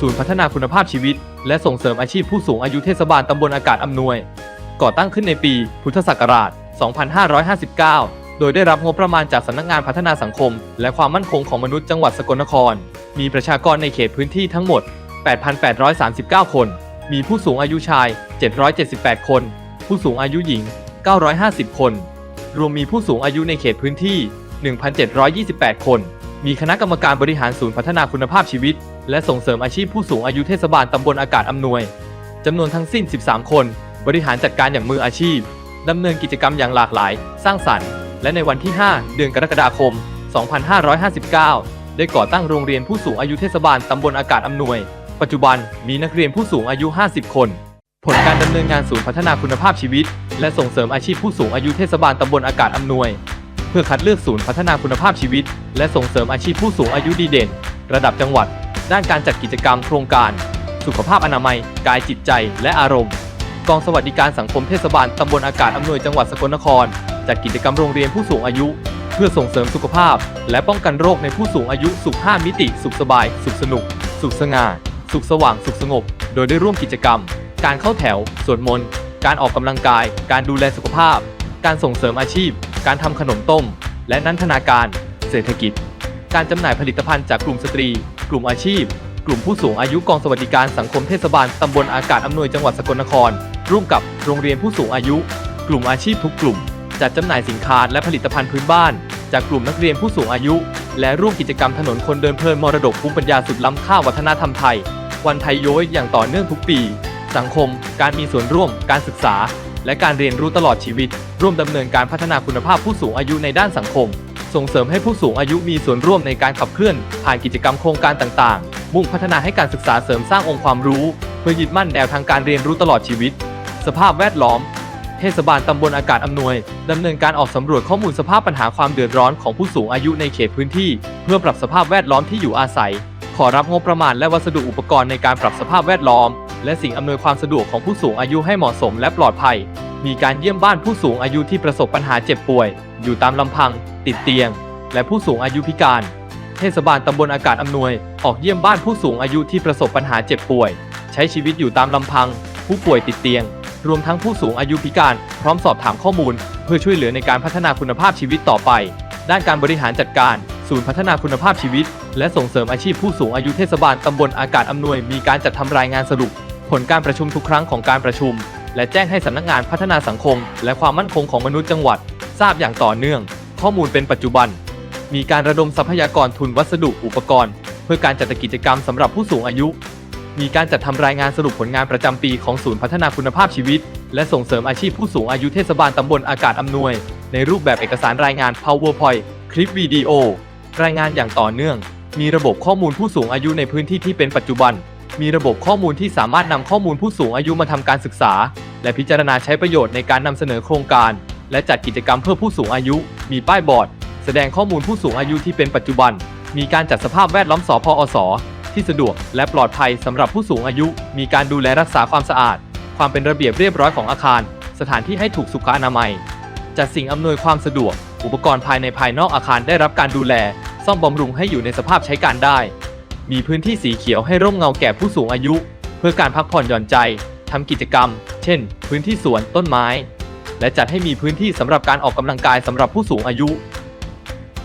ศูนย์พัฒนาคุณภาพชีวิต และส่งเสริมอาชีพผู้สูงอายุเทศบาลตำบลอากาศอำนวย ก่อตั้งขึ้นในปีพุทธศักราช 2559 โดยได้รับงบประมาณจากสำนักงานพัฒนาสังคม และความมั่นคงของมนุษย์จังหวัดสกลนคร มีประชากรในเขตพื้นที่ทั้งหมด 8,839 คน มีผู้สูงอายุชาย 778 คน ผู้สูงอายุหญิง 950 คน รวมมีผู้สูงอายุในเขตพื้นที่ 1,728 คน มีคณะกรรมการบริหารศูนย์พัฒนาคุณภาพชีวิต และส่งเสริมอาชีพผู้สูงอายุเทศบาลตำบลอากาศอำนวยจำนวนทั้งสิ้น 13 คน บริหารจัดการอย่างมืออาชีพดำเนินกิจกรรมอย่างหลากหลาย สร้างสรรค์ และในวันที่ 5 เดือนกรกฎาคม 2559 ได้ก่อตั้งโรงเรียนผู้สูงอายุเทศบาลตำบลอากาศอำนวย ปัจจุบันมีนักเรียนผู้สูงอายุ 50 คน ผลการดำเนินงานศูนย์พัฒนาคุณภาพชีวิต และส่งเสริมอาชีพผู้สูงอายุเทศบาลตำบลอากาศอำนวย เพื่อคัดเลือกศูนย์พัฒนาคุณภาพชีวิต และส่งเสริมอาชีพผู้สูงอายุดีเด่น ระดับจังหวัด ด้านการจัดกิจกรรมโครงการ สุขภาพอนามัย กายจิตใจ และอารมณ์ กองสวัสดิการสังคมเทศบาลตำบลอากาศอำนวยจังหวัดสกลนคร จัดกิจกรรมโรงเรียนผู้สูงอายุ เพื่อส่งเสริมสุขภาพ และป้องกันโรคในผู้สูงอายุสุข 5 มิติ สุขสบาย สุขสนุก สุขสง่าสุขสว่างสุขสงบ โดยได้ร่วมกิจกรรม การเข้าแถว สวดมนต์ การออกกำลังกาย การดูแลสุขภาพ การส่งเสริมอาชีพ การทำขนมต้ม และนันทนาการ เศรษฐกิจ การจำหน่ายผลิตภัณฑ์จากกลุ่มสตรี กลุ่มอาชีพ กลุ่มผู้สูงอายุกองสวัสดิการสังคมเทศบาลตำบลอากาศอำนวยจังหวัดสกลนคร ร่วมกับโรงเรียนผู้สูงอายุ กลุ่มอาชีพทุกกลุ่ม จัดจำหน่ายสินค้าและผลิตภัณฑ์พื้นบ้าน จากกลุ่มนักเรียนผู้สูงอายุ และร่วมกิจกรรมถนนคนเดินเพลินมรดกภูมิปัญญาสุดล้ำค่าวัฒนธรรมไทย วันไทยโย้ยอย่างต่อเนื่องทุกปี สังคม การมีส่วนร่วม การศึกษา และการเรียนรู้ตลอดชีวิต ร่วมดำเนินการพัฒนาคุณภาพผู้สูงอายุในด้านสังคม ส่งเสริมให้ผู้สูงอายุมีส่วนร่วมในการขับเคลื่อน ผ่านกิจกรรมโครงการต่างๆ มุ่งพัฒนาให้การศึกษาเสริมสร้างองค์ความรู้ เพื่อยึดมั่นแนวทางการเรียนรู้ตลอดชีวิต สภาพแวดล้อม เทศบาลตำบลอากาศอำนวยดำเนินการออกสำรวจข้อมูลสภาพปัญหาความเดือดร้อนของผู้สูงอายุในเขตพื้นที่ เพื่อปรับสภาพแวดล้อมที่อยู่อาศัย ขอรับงบประมาณและวัสดุอุปกรณ์ในการปรับสภาพแวดล้อมและสิ่งอำนวยความสะดวกของผู้สูงอายุให้เหมาะสมและปลอดภัย มีการเยี่ยมบ้านผู้สูงอายุที่ประสบปัญหาเจ็บป่วย อยู่ตามลำพัง ติดเตียง และผู้สูงอายุพิการ เทศบาลตำบลอากาศอำนวย ออกเยี่ยมบ้านผู้สูงอายุที่ประสบปัญหาเจ็บป่วย ใช้ชีวิตอยู่ตามลำพัง ผู้ป่วยติดเตียง รวมทั้งผู้สูงอายุพิการ พร้อมสอบถามข้อมูล เพื่อช่วยเหลือในการพัฒนาคุณภาพชีวิตต่อไป ด้านการบริหารจัดการ ศูนย์พัฒนาคุณภาพชีวิต และส่งเสริมอาชีพผู้สูงอายุเทศบาลตำบลอากาศอำนวย มีการจัดทำรายงานสรุป ผลการประชุมทุกครั้งของการประชุม และแจ้งให้สำนักงานพัฒนาสังคม และความมั่นคงของมนุษย์จังหวัด ทราบอย่างต่อเนื่อง ข้อมูลเป็นปัจจุบัน มีการระดมทรัพยากรทุนวัสดุอุปกรณ์ เพื่อการจัดกิจกรรมสำหรับผู้สูงอายุ มีการจัดทำรายงานสรุปผลงานประจำปีของศูนย์พัฒนาคุณภาพชีวิต และส่งเสริมอาชีพผู้สูงอายุเทศบาลตำบลอากาศอำนวย ในรูปแบบเอกสารรายงาน PowerPoint คลิปวิดีโอ รายงานอย่างต่อเนื่อง มีระบบข้อมูลผู้สูงอายุในพื้นที่ที่เป็นปัจจุบัน มีระบบข้อมูลที่สามารถนำข้อมูลผู้สูงอายุมาทำการศึกษา และพิจารณาใช้ประโยชน์ในการนำเสนอโครงการ และจัดกิจกรรมเพื่อผู้สูงอายุ มีป้ายบอร์ด แสดงข้อมูลผู้สูงอายุที่เป็นปัจจุบัน มีการจัดสภาพแวดล้อมสพอสที่สะดวกและปลอดภัยสำหรับผู้สูงอายุ มีการดูแลรักษาความสะอาด ความเป็นระเบียบเรียบร้อยของอาคาร สถานที่ให้ถูกสุขอนามัย จัดสิ่งอำนวยความสะดวก อุปกรณ์ภายในภายนอกอาคารได้รับการดูแล ซ่อมบำรุงให้อยู่ในสภาพใช้การได้ มีพื้นที่สีเขียวให้ร่มเงาแก่ผู้สูงอายุ เพื่อการพักผ่อนหย่อนใจทำกิจกรรม เช่น พื้นที่สวนต้นไม้ และจัดให้มีพื้นที่สำหรับการออกกำลังกายสำหรับผู้สูงอายุ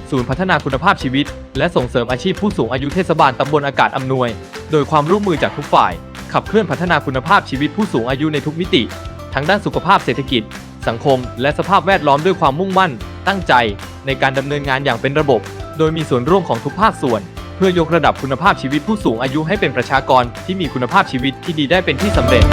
ศูนย์พัฒนาคุณภาพชีวิต และส่งเสริมอาชีพผู้สูงอายุเทศบาลตำบลอากาศอำนวย โดยความร่วมมือจากทุกฝ่าย ขับเคลื่อนพัฒนาคุณภาพชีวิตผู้สูงอายุในทุกมิติ ทั้งด้านสุขภาพเศรษฐกิจ สังคม และสภาพแวดล้อมด้วยความมุ่งมั่น ตั้งใจ ในการดำเนินงานอย่างเป็นระบบ โดยมีส่วนร่วมของทุกภาคส่วน พื่อยกระดับคุณภาพชีวิตผู้สูงอายุให้เป็นประชากรที่มีคุณภาพชีวิตที่ดีได้เป็นที่สำเร็จ